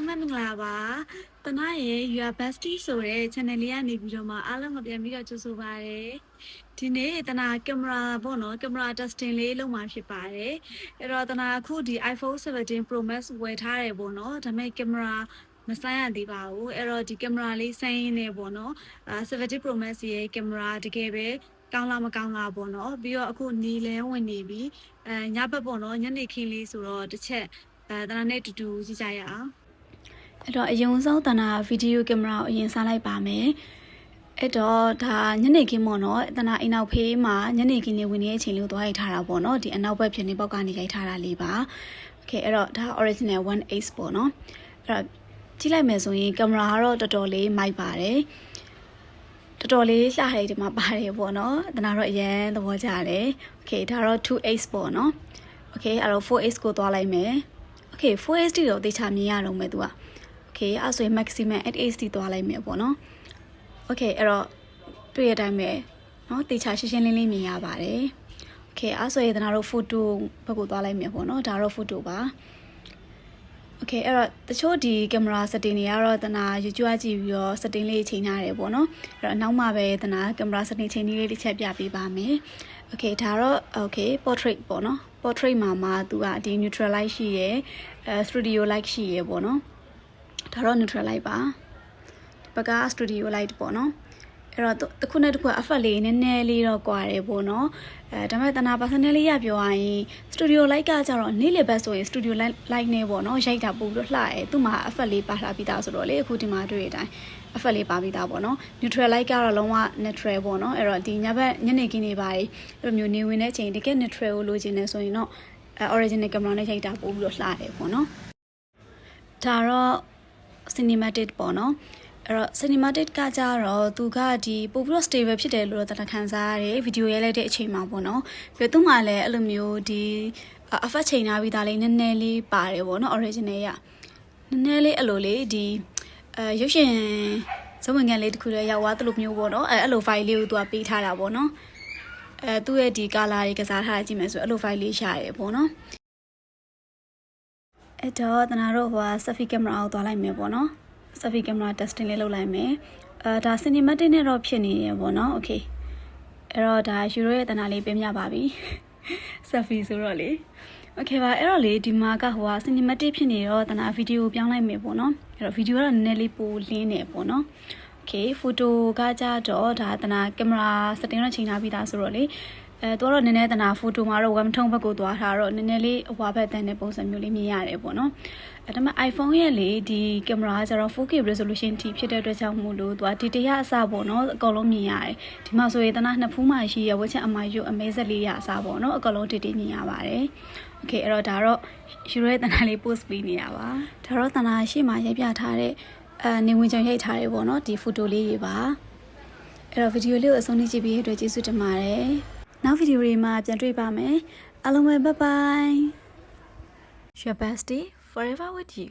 လုံးပဲမင်္ဂလာပါတနာရဲ့ Your Bestie ဆိုတဲ့ channel လေးကနေပြီးတော့မှအားလုံးကိုပြန်ပြီးတော့ကြိုဆိုပါရစေဒီနေ့တနာကင်မရာပေါ့နော်ကင်မရာ testing လေးလုပ်မှာဖြစ်ပါတယ်အဲ့တော့တနာအခုဒီ iPhone 17 Pro Max ဝယ်ထားတယ်ပေါ့နော်ဒါပေမဲ့ကင်မရာမဆိုင်ရသေးပါဘူးအဲ့တော့ဒီကင်မရာလေးဆိုင်ရင်းနေပေါ့နော်အာ17 Pro Max ရဲ့ကင်မရာတကယ်ပဲကောင်းလားမကောင်းလားပေါ့နော်ပြီးတော့အခုနီလဲဝင်နေပြီအဲညဘက်ပေါ့နော်ညနေခင်းလေးဆိုတော့တစ်ချက်အဲတနာနဲ့တူတူကြည့်ကြရအောင် အဲ့တော့အရင်ဆုံးတနာဗီဒီယိုကင်မရာကိုအရင်စားလိုက်ပါမယ်အဲ့တော့ဒါညနေခင်းပေါ့နော်တနာအိမ်နောက်ဖေးမှာညနေခင်းနေဝင်နေတဲ့အချိန်လေးကိုသွားရိုက်ထားတာပေါ့နော်ဒီအနောက်ဘက်ဖြစ်နေပေါက်ကနေရိုက်ထားတာလေးပါโอเคအဲ့တော့ဒါ original 1.8ပေါ့နော်အဲ့တော့ကြည့်လိုက်မယ်ဆိုရင်ကင်မရာကတော့တော်တော်လေးမိုက်ပါတယ်တော်တော်လေးလှရဲဒီမှာပါတယ်ပေါ့နော်တနာတော့အရန်သဘောကျတယ်โอเคဒါတော့ 2x ပေါ့နော်โอเคအဲ့တော့ 4x ကိုသွားလိုက်မယ်โอเค 4x တိတော့တေချာမြင်ရတော့မယ်သူက okay အဲ့ဆိုရင် maximum 880သွားလိုက်မယ်ပေါ့နော် okay အဲ့တော့တွေ့ရတိုင်းပဲเนาะတေချာရှင်းရှင်းလင်းလင်းမြင်ရပါတယ် okay အဲ့ဆိုရင်ကျွန်တော်တို့ photo ဘက်ကိုသွားလိုက်မယ်ပေါ့နော်ဒါတော့ photo ပါ okay အဲ့တော့တချို့ဒီကင်မရာ setting တွေကတော့တနာယူကြွကြည့်ပြီးတော့ setting လေးချိန်ထားတယ်ပေါ့နော်အဲ့တော့နောက်မှပဲတနာကင်မရာ setting ချိန်လေးတစ်ချက်ပြပေးပါမယ် okay ဒါတော့ okay portrait ပေါ့နော် portrait မှာမှာသူကဒီ neutral light ရှိရယ်အဲ studio light ရှိရယ်ပေါ့နော် ဒါတော့ neutral light ပါဒီဘက်က studio light ပေါ့နော်အဲ့တော့တစ်ခုနဲ့တစ်ခုအဖက်လေးနည်းနည်းလေးတော့ကွာတယ်ပေါ့နော်အဲဒါပေမဲ့တနာ personally ရပြောရရင် studio light ကကြတော့နေ့လည်ဘက်ဆိုရင် studio light light နဲ့ပေါ့နော်ရိုက်တာပို့ပြီးတော့လှရဲသူ့မှာအဖက်လေးပါထားပြီးသားဆိုတော့လေအခုဒီမှာတွေ့တဲ့အတိုင်းအဖက်လေးပါပြီးသားပေါ့နော် neutral light ကတော့လုံးဝ natural ပေါ့နော်အဲ့တော့ဒီညဘက်ညနေခင်းနေပါတယ်အဲ့လိုမျိုးနေဝင်တဲ့အချိန်တကယ် natural ကိုလိုချင်နေဆိုရင်တော့အဲ original camera နဲ့ရိုက်တာပို့ပြီးတော့လှရဲပေါ့နော်ဒါတော့ cinematic ပေါ့နော်အဲ့တော့ cinematic ကကြတော့သူကဒီပို့ပြီးတော့ stable ဖြစ်တယ်လို့တော့တခံစားရတယ်ဗီဒီယိုရိုက်လိုက်တဲ့အချိန်မှာပေါ့နော်ပြီးတော့သူ့မှာလည်းအဲ့လိုမျိုးဒီအဖက်ချိန်ထားပြီးသားလေးနည်းနည်းလေးပါတယ်ပေါ့နော် original ရနည်းနည်းလေးအဲ့လိုလေးဒီအဲရုပ်ရှင်ဇဝင်ကန်လေးတစ်ခုတည်းရောက်သွားသလိုမျိုးပေါ့နော်အဲအဲ့လို file လေးကိုသူကပေးထားတာပေါ့နော်အဲသူ့ရဲ့ဒီ color တွေကစားထားကြည့်မယ်ဆိုအဲ့လို file လေးရှာရတယ်ပေါ့နော် အဲ့တော့တနာတို့ဟို selfie camera ကိုသွားလိုက်မယ်ပေါ့နော် selfie camera testing လေးလုပ်လိုက်မယ်အဲဒါ cinematic နဲ့တော့ဖြစ်နေရပေါ့နော် okay အဲ့တော့ဒါယူရိုရဲ့တနာလေးပြင်ပြပါပြီ selfie ဆိုတော့လေ okay ပါအဲ့တော့လေဒီမှာကဟိုက cinematic ဖြစ်နေတော့တနာဗီဒီယိုပြောင်းလိုက်မယ်ပေါ့နော်အဲ့တော့ဗီဒီယိုကတော့နည်းနည်းလေးပိုလင်းနေပေါ့နော် okay photo ကကြတော့ဒါတနာကင်မရာ setting တော့ချိန်ထားပြီးသားဆိုတော့လေ အဲတော့တော့နည်းနည်းတနာဖိုတိုမှာတော့ web ထုံးဘက်ကိုသွားထားတော့နည်းနည်းလေးအဝါဘက်တန်တဲ့ပုံစံမျိုးလေးမြင်ရတယ်ပေါ့နော်အဲဒါပေမဲ့ iPhone ရဲ့လေဒီကင်မရာကကျတော့ 4K resolution ထိဖြစ်တဲ့အတွက်ကြောင့်မို့လို့သူကဒီတရားအစပေါ့နော်အကုန်လုံးမြင်ရတယ်ဒီမှာဆိုရင်တနာနှစ်ဖူးမှရှိရဝက်ချက်အမယုအမဲဆက်လေးရအစပေါ့နော်အကုန်လုံးတိတိမြင်ရပါတယ်โอเคအဲ့တော့ဒါတော့ယူရဲတနာလေး post ပေးနေရပါဒါတော့တနာရှေ့မှာရိုက်ပြထားတဲ့အဲနေဝင်ကြုံရိုက်ထားတယ်ပေါ့နော်ဒီ photo လေးတွေပါအဲ့တော့ဗီဒီယိုလေးကိုအဆုံးထိကြည့်ပြီးအတွက်ကျေးဇူးတင်ပါတယ် နောက်ဗီဒီယိုတွေမှာပြန်တွေ့ပါမယ်အားလုံးပဲ bye bye your bestie forever with you